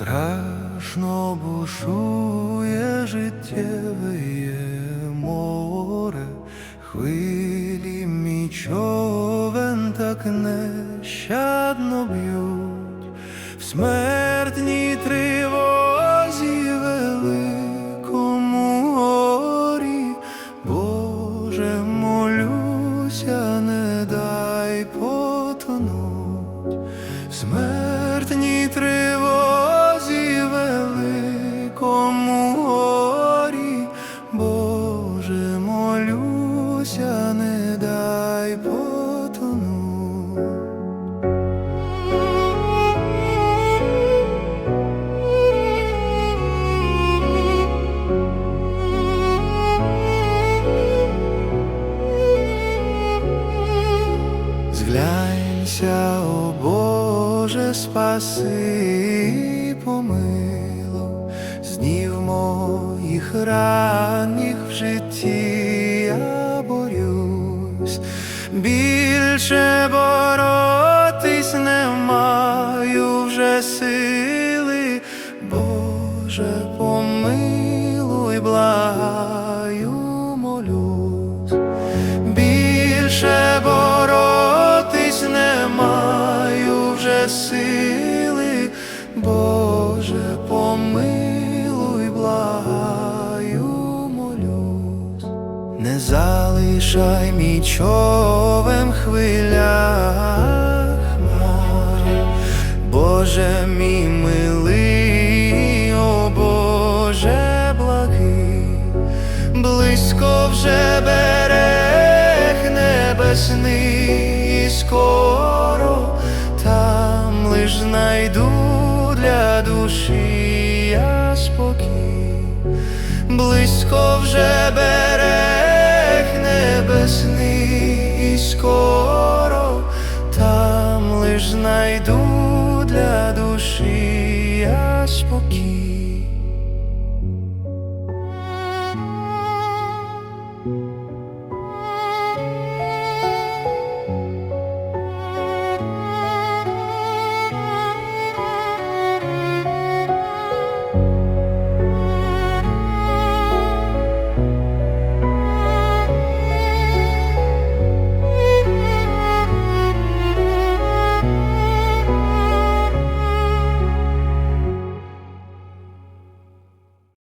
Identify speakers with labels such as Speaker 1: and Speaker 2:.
Speaker 1: Гучно бушує життєве море, хвилі мій човен так нещадно б'ють, в смертній тривозі великому горі, Боже, молюся, не дай потонуть, в не дай потонуть. Зглянься, о Боже, спаси і помилуй, з днів моїх ранніх в житті я борюсь, більше боротись не маю вже сили, Боже, помилуй, благаю, молюсь. Більше боротись не маю вже сили, Боже, помилуй, благаю, не залишай мій човен хвилях моря, Боже мій милий, о Боже благий, близько вже берег небесний, і скоро там лиш знайду для душі я спокій, близько вже берег весни і скоро там лиш знайду для душі я спокій.